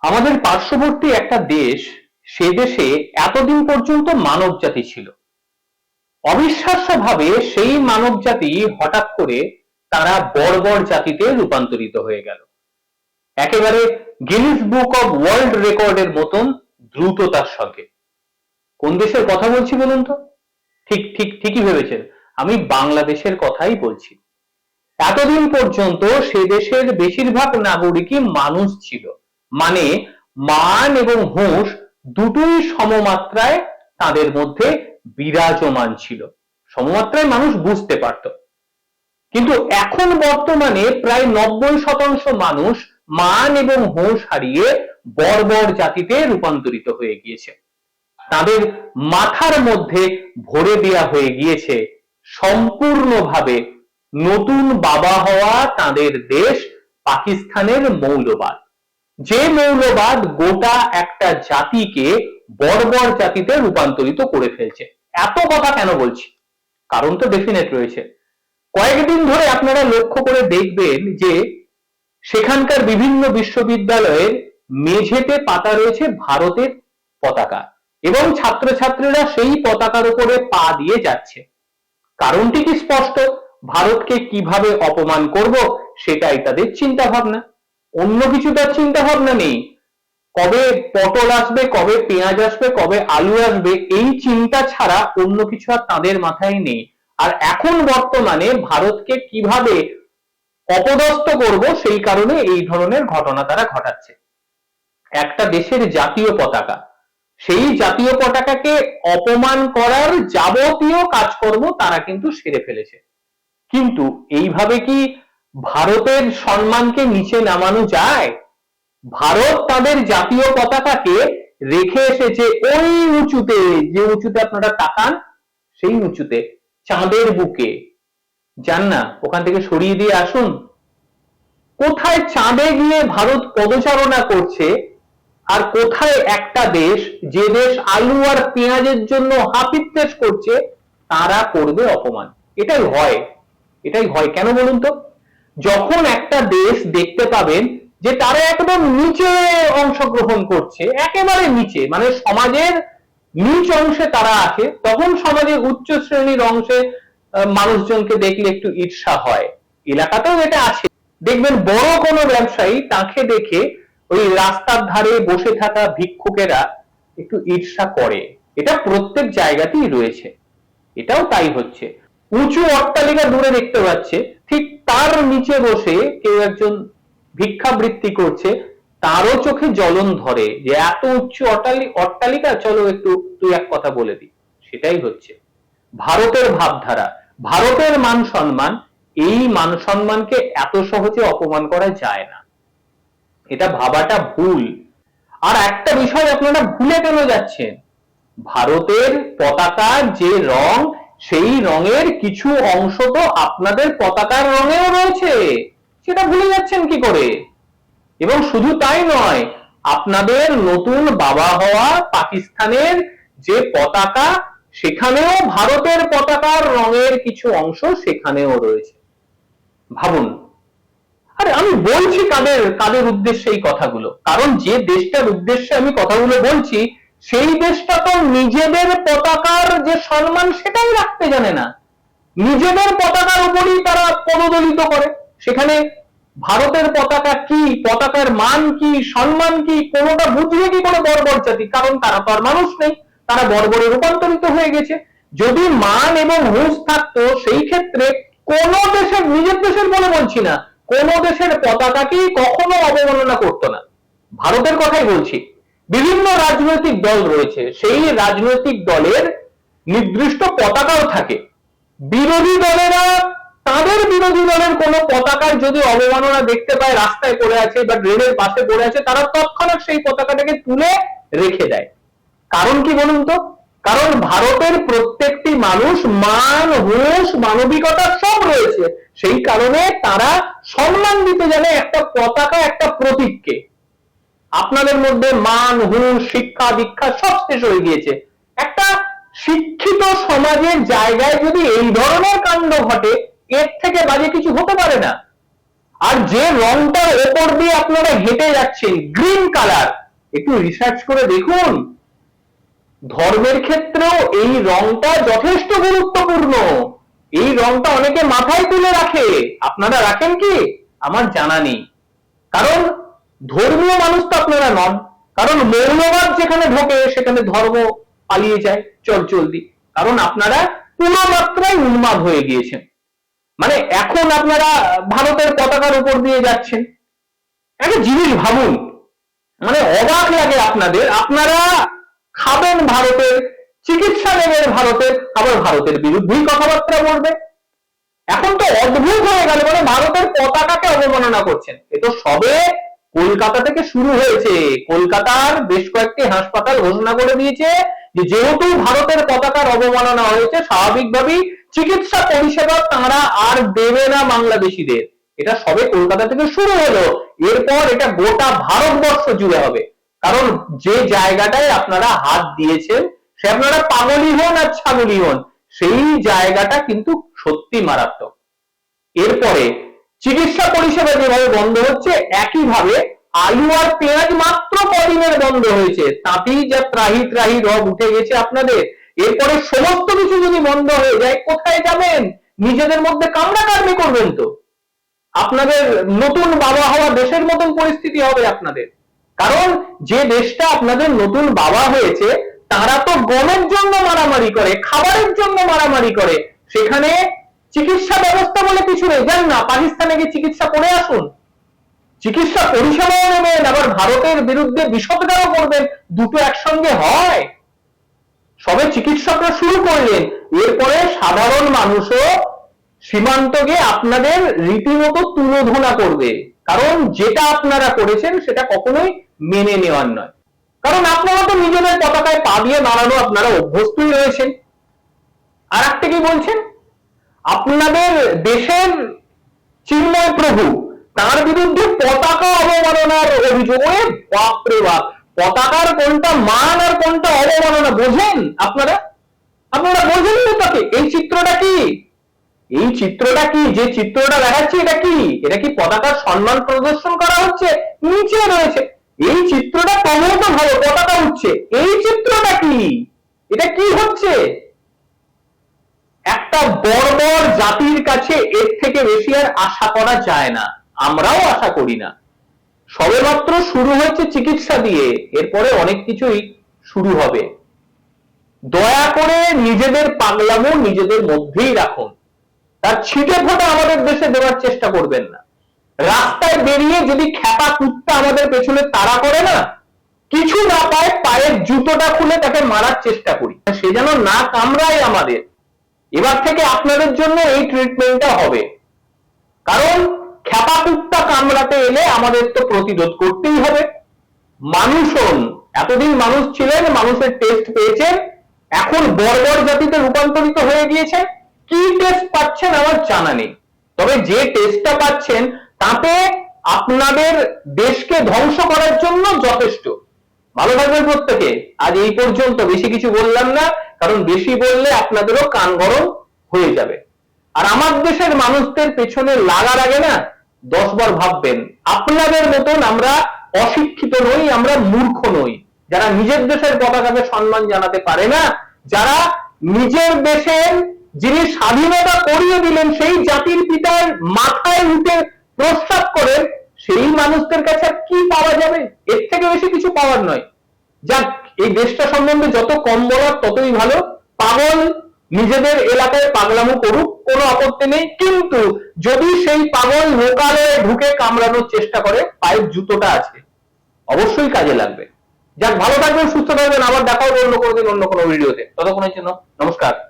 আমাদের পার্শ্ববর্তী একটা দেশ, সে দেশে এতদিন পর্যন্ত মানব জাতি ছিল। অবিশ্বাস্যভাবে সেই মানব জাতি হঠাৎ করে তারা বর্বর জাতিতে রূপান্তরিত হয়ে গেল। একেবারে গিনিস বুক অফ ওয়ার্ল্ড রেকর্ডের মতন দ্রুততার সঙ্গে। কোন দেশের কথা বলছি বলুন তো? ঠিক ঠিক, ঠিকই ভেবেছেন। আমি বাংলাদেশের কথাই বলছি। এতদিন পর্যন্ত সে দেশের বেশিরভাগ নাগরিকই মানুষ ছিল। মানে মান এবং হুঁশ দুটোই সমমাত্রায় তাদের মধ্যে বিরাজমান ছিল। সমমাত্রায় মানুষ বুঝতে পারত। কিন্তু এখন বর্তমানে প্রায় নব্বই শতাংশ মানুষ মান এবং হুঁশ হারিয়ে বর্বর জাতিতে রূপান্তরিত হয়ে গিয়েছে। তাদের মাথার মধ্যে ভরে দেয়া হয়ে গিয়েছে সম্পূর্ণভাবে নতুন বাবা হওয়া তাদের দেশ পাকিস্তানের মৌলবাদ। যে মৌলবাদ গোটা একটা জাতিকে বর্বর জাতিতে রূপান্তরিত করে ফেলছে। এত কথা কেন বলছি? কারণ তো ডেফিনেট রয়েছে। কয়েকদিন ধরে আপনারা লক্ষ্য করে দেখবেন যে সেখানকার বিভিন্ন বিশ্ববিদ্যালয়ের মেঝেতে পাতা রয়েছে ভারতের পতাকা এবং ছাত্রছাত্রীরা সেই পতাকার উপরে পা দিয়ে যাচ্ছে। কারণটি কি স্পষ্ট? ভারতকে কীভাবে অপমান করব সেটাই তাদের চিন্তা ভাবনা অন্য কিছু তার চিন্তা ভাবনা নেই। কবে পটল আসবে, কবে পেঁয়াজ আসবে, কবে আলু আসবে, এই চিন্তা ছাড়া অন্য কিছু আর তাদের মাথায় নেই। আর এখন বর্তমানে ভারতকে কীভাবে অপদস্থ করব সেই কারণে এই ধরনের ঘটনা তারা ঘটাচ্ছে। একটা দেশের জাতীয় পতাকা। সেই জাতীয় পতাকাকে অপমান করার যাবতীয় কাজকর্ম তারা কিন্তু সেরে ফেলেছে। কিন্তু এইভাবে কি ভারতের সম্মানকে নিচে নামানো যায়, ভারত তাদের জাতীয় পতাকাকে রেখে এসেছে ওই উঁচুতে, যে উঁচুতে আপনারা তাকান, সেই উঁচুতে, চাঁদের বুকে। যান না, ওখান থেকে সরিয়ে দিয়ে আসুন। কোথায় চাঁদে গিয়ে ভারত পদচারণা করছে, আর কোথায় একটা দেশ, যে দেশ আলু আর পেঁয়াজের জন্য হাপিত্তেশ করছে, তারা করবে অপমান। এটাই হয় এটাই হয় কেন বলুন তো? যখন একটা দেশ দেখতে পাবেন যে তারা একদম নিচে অংশগ্রহণ করছে, একেবারে নিচে মানে সমাজের নিচ অংশে তারা আছে তখন সমাজের উচ্চ শ্রেণির অংশে মানুষজনকে দেখলে একটু ঈর্ষা হয়। এলাকাতেও এটা আছে। দেখবেন বড় কোনো ব্যবসায়ী তাকে দেখে ওই রাস্তার ধারে বসে থাকা ভিক্ষুকেরা একটু ঈর্ষা করে। এটা প্রত্যেক জায়গাতেই রয়েছে। এটাও তাই হচ্ছে। উঁচু অট্টালিকা দূরে দেখতে পাচ্ছে। ঠিক তার নিচে বসে কেউ একজন ভিক্ষাবৃত্তি করছে। তারও চোখে জ্বলন ধরে যে এত উচ্চ অট্টালি- অট্টালিকা, চলো একটু তুই এক কথা বলে দি। সেটাই হচ্ছে। ভারতের ভাবধারা, ভারতের মান সম্মান, এই মান সম্মানকে এত সহজে অপমান করা যায় না। এটা ভাবাটা ভুল। আর একটা বিষয় আপনারা ভুলে কেন যাচ্ছেন? ভারতের পতাকার যে রং সেই রঙের কিছু অংশ তো আপনাদের পতাকার রঙেও রয়েছে। সেটা ভুলে যাচ্ছেন কি করে? এবং শুধু তাই নয়, আপনাদের নতুন বাবা হওয়া পাকিস্তানের যে পতাকা, সেখানেও ভারতের পতাকার রঙের কিছু অংশ সেখানেও রয়েছে। ভাবুন, আরে আমি বলছি কাদের কাদের উদ্দেশ্যে এই কথাগুলো? কারণ যে দেশটার উদ্দেশ্যে আমি কথাগুলো বলছি সেই দেশটা তো নিজেদের পতাকার যে সম্মান সেটাই রাখতে জানে না। নিজেদের পতাকার উপরই তারা পদদলিত করে। সেখানে ভারতের পতাকা কি, পতাকার মান কি, সম্মান কি, কোনোটা বুঝবে কি কোনো বর্বর জাতি? কারণ তারা তো আর মানুষ নেই, তারা বর্বরে রূপান্তরিত হয়ে গেছে। যদি মান এবং হুঁশ থাকতো, সেই ক্ষেত্রে কোন দেশের, নিজের দেশের বলে বলছি না, কোন দেশের পতাকাকেই কখনো অবমাননা করতো না। ভারতের কথাই বলছি। বিভিন্ন রাজনৈতিক দল রয়েছে, সেই রাজনৈতিক দলের নির্দিষ্ট পতাকাও থাকে। বিরোধী দলেরা, তাদের বিরোধী দলের কোন পতাকার যদি অবমাননা দেখতে পায়, রাস্তায় পড়ে আছে বা রেলের পাশে পড়ে আছে, তারা তৎক্ষণাৎ সেই পতাকাটাকে তুলে রেখে দেয়। কারণ কি বলুন তো? কারণ ভারতের প্রত্যেকটি মানুষ মান, হুঁশ, মানবিকতা সব রয়েছে। সেই কারণে তারা সম্মান দিতে জানে একটা পতাকা, একটা প্রতীককে। আপনাদের মধ্যে মান হুঁশ শিক্ষা, দীক্ষা সব শেষ হয়ে গিয়েছে। একটা শিক্ষিত সমাজের জায়গায় যদি এই ধরনের কাণ্ড ঘটে, এর থেকে বাজে কিছু হতে পারে না। আর যে রংটার ওপর দিয়ে আপনারা হেঁটে যাচ্ছেন, গ্রিন কালার, একটু রিসার্চ করে দেখুন। ধর্মের ক্ষেত্রেও এই রংটা যথেষ্ট গুরুত্বপূর্ণ। এই রংটা অনেকে মাথায় তুলে রাখে। আপনারা রাখেন কি? আমার জানা নেই। কারণ ধর্মীয় মানুষ তো আপনারা নন। কারণ মৌলবাদ যেখানে ঢোকে, সেখানে ধর্ম পালিয়ে যায়, চল চলদি কারণ আপনারা পুরো মাত্রায় উন্মাদ হয়ে গিয়েছেন। মানে এখন আপনারা ভারতের পতাকার উপর দিয়ে যাচ্ছেন। একটা জিনিস ভাবুন মানে অবাক লাগে আপনাদের। আপনারা খাবেন ভারতের, চিকিৎসা নেবেন ভারতের, আবার ভারতের বিরুদ্ধেই কথাবার্তা বলবে এখন তো অদ্ভুত হয়ে গেল মানে ভারতের পতাকাকে অবমাননা করছেন। এ তো সবে কলকাতা থেকে শুরু হয়েছে। কলকাতার বেশ কয়েকটি হাসপাতাল ঘোষণা করে দিয়েছে যেহেতু ভারতের পতাকার অবমাননা হয়েছে, স্বাভাবিকভাবেই চিকিৎসা পরিষেবা তারা আর দেবে না বাংলাদেশিদের। এটা সবে কলকাতা থেকে শুরু হলো। এরপর এটা গোটা ভারতবর্ষ জুড়ে হবে। কারণ যে জায়গাটায় আপনারা হাত দিয়েছেন, সে আপনারা পাগলি হন আর ছাগলি হন, সেই জায়গাটা কিন্তু সত্যি মারাত্মক। এরপরে চিকিৎসা পরিষেবা যেভাবে বন্ধ হচ্ছে, একইভাবে আলু আর পেঁয়াজ মাত্র কদিনের বন্ধ হয়েছে। তাতেই যা ত্রাহি ত্রাহি রব উঠে গেছে আপনাদের। এরপরে সমস্ত কিছু যদি বন্ধ হয়ে যায়, কোথায় যাবেন? নিজেদের মধ্যে কামড়াকামড়ি করবেন তো। আপনাদের নতুন বাবা হওয়া দেশের মতন পরিস্থিতি হবে আপনাদের। কারণ যে দেশটা আপনাদের নতুন বাবা হয়েছে, তারা তো গমের জন্য মারামারি করে, খাবারের জন্য মারামারি করে। সেখানে চিকিৎসা ব্যবস্থা বলে কিছু নেই। জান না, পাকিস্তানে গিয়ে চিকিৎসা করে আসুন। চিকিৎসা পরিষেবাও নেবেন, আবার ভারতের বিরুদ্ধে বিষোদগারও করবেন, দুটো একসঙ্গে হয়। সবে চিকিৎসকরা শুরু করলেন। এরপরে সাধারণ মানুষও সীমান্ত গিয়ে আপনাদের রীতিমতো তুলোধনা করবে। কারণ যেটা আপনারা করেছেন, সেটা কখনোই মেনে নেওয়ার নয়। কারণ আপনারা তো নিজেদের পতাকায় পা দিয়ে দাঁড়ানো, আপনারা অভ্যস্তই রয়েছেন। আর একটা কি বলছেন? আপনাদের দেশের চিন্ময় প্রভু, তার বিরুদ্ধে পতাকা অবমাননার অভিযোগ। ওরে বাপরে বাপ, পতাকার কোনটা মান আর কোনটা অবমাননা, বোঝেন আপনারা? আপনারা বোঝেন তাকে, এই চিত্রটা কি? এই চিত্রটা কি? যে চিত্রটা দেখাচ্ছে এটা কি? এটা কি পতাকার সম্মান প্রদর্শন করা হচ্ছে? নিচে রয়েছে। এই চিত্রটা প্রমোট ভালো পতাকা উঠছে। এই চিত্রটা কি? এটা কি হচ্ছে? একটা বর্বর জাতির কাছে এর থেকে বেশি আর আশা করা যায় না। আমরাও আশা করি না। সবেমাত্র শুরু হয়েছে চিকিৎসা দিয়ে, এরপরে অনেক কিছুই শুরু হবে। দয়া করে নিজেদের পাগলামো নিজেদের মধ্যেই রাখুন। তার ছিটে ফোটা আমাদের দেশে দেওয়ার চেষ্টা করবেন না। রাস্তায় বেরিয়ে যদি খ্যাপা কুত্তা আমাদের পেছনে তাড়া করে না, কিছু না পায় পায়ের জুতোটা খুলে তাকে মারার চেষ্টা করি। সে যেন না কামড়ায় আমাদের। এবার থেকে আপনাদের জন্য এই ট্রিটমেন্টটা হবে। কারণ খ্যাপা কুত্তা কামড়াতে এলে আমাদের তো প্রতিরোধ করতেই হবে। মানুষ হন, এতদিন মানুষ ছিলেন, মানুষের টেস্ট পেয়েছেন, এখন বর্বর জাতিতে রূপান্তরিত হয়ে গিয়েছে কি টেস্ট পাচ্ছেন আমার জানা নেই। তবে যে টেস্টটা পাচ্ছেন, তাতে আপনাদের দেশকে ধ্বংস করার জন্য যথেষ্ট। ভালো থাকবেন প্রত্যেকে। আজ এই পর্যন্ত বেশি কিছু বললাম না, কারণ বেশি বললে আপনাদেরও কান গরম হয়ে যাবে। আর আমার দেশের মানুষদের পেছনে লাগার আগে না, দশ বার ভাববেন, আপনাদের মতন আমরা অশিক্ষিত নই, আমরা মূর্খ নই। যারা নিজের দেশের পতাকাকে সম্মান জানাতে পারে না, যারা নিজের দেশের যিনি স্বাধীনতা করিয়ে দিলেন, সেই জাতির পিতার মাথায় উঠে প্রস্তাব করেন সেই মানুষদের কাছে আর কি পাওয়া যাবে? এর থেকে বেশি কিছু পাওয়ার নয়। যাক, এই দেশটা সম্বন্ধে যত কম বলার, ততই ভালো। পাগল নিজেদের এলাকায় পাগলামো করুক, কোনো আপত্তি নেই। কিন্তু যদি সেই পাগল লোকালয়ে ঢুকে কামড়ানোর চেষ্টা করে, পায়ের জুতোটা আছে, অবশ্যই কাজে লাগবে। যাক, ভালো থাকবেন, সুস্থ থাকবেন। আবার দেখা হবে অন্য কোনো দিন, অন্য কোনো ভিডিওতে। ততক্ষণের জন্য নমস্কার।